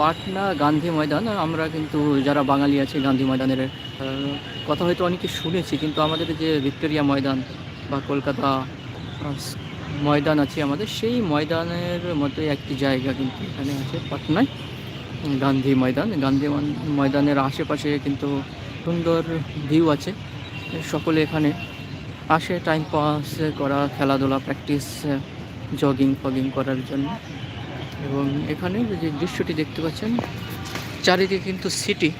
পাটনা গান্ধী ময়দান, আমরা কিন্তু যারা বাঙালি আছে গান্ধী ময়দানের কথা হয়তো অনেকে শুনেছি, কিন্তু আমাদের যে ভিক্টোরিয়া ময়দান বা কলকাতা ময়দান আছে আমাদের, সেই ময়দানের মতো একটি জায়গা কিন্তু এখানে আছে পাটনায় গান্ধী ময়দান। গান্ধী ময়দানের আশেপাশে কিন্তু সুন্দর ভিউ আছে, সকলে এখানে আসে টাইম পাস করা, খেলাধুলা প্র্যাকটিস জগিং ফগিং করার জন্য। এবং এখানে যে দৃশ্যটি দেখতে পাচ্ছেন, চারিদিকে কিন্তু সিটি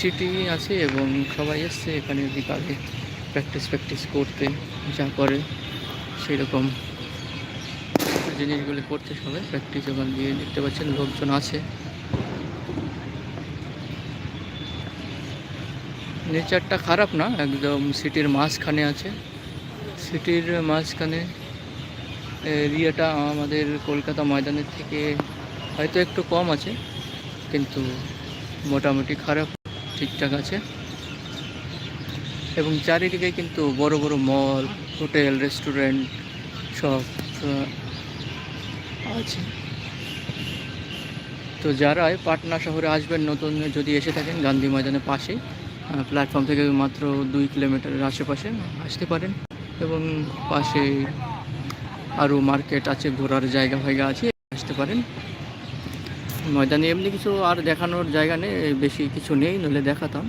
সিটি আছে এবং সবাই এসছে এখানে বিকালে। প্র্যাকটিস প্র্যাকটিস করতে, যা করে সেই রকম জিনিসগুলি করতে সবাই। প্র্যাকটিস ওখান দিয়ে দেখতে পাচ্ছেন, লোকজন আছে। নেচারটা খারাপ না, একদম সিটির মাঝখানে আছে। সিটির মাঝখানে এরিয়াটা আমাদের কলকাতা ময়দানের থেকে হয়তো একটু কম আছে, কিন্তু মোটামুটি খারাপ, ঠিকঠাক আছে। এবং চারিদিকে কিন্তু বড় বড় মল, হোটেল, রেস্টুরেন্ট সব আছে। তো যারা এই পাটনা শহরে আসবেন, নতুন যদি এসে থাকেন গান্ধী ময়দানের পাশে প্ল্যাটফর্ম থেকে মাত্র দুই কিলোমিটারের আশেপাশে আসতে পারেন। এবং পাশে আরও মার্কেট আছে, ঘোরার জায়গা ফায়গা আছে, আসতে পারেন। ময়দানে এমনি কিছু আর দেখানোর জায়গা নেই, বেশি কিছু নেই, নইলে দেখাতাম।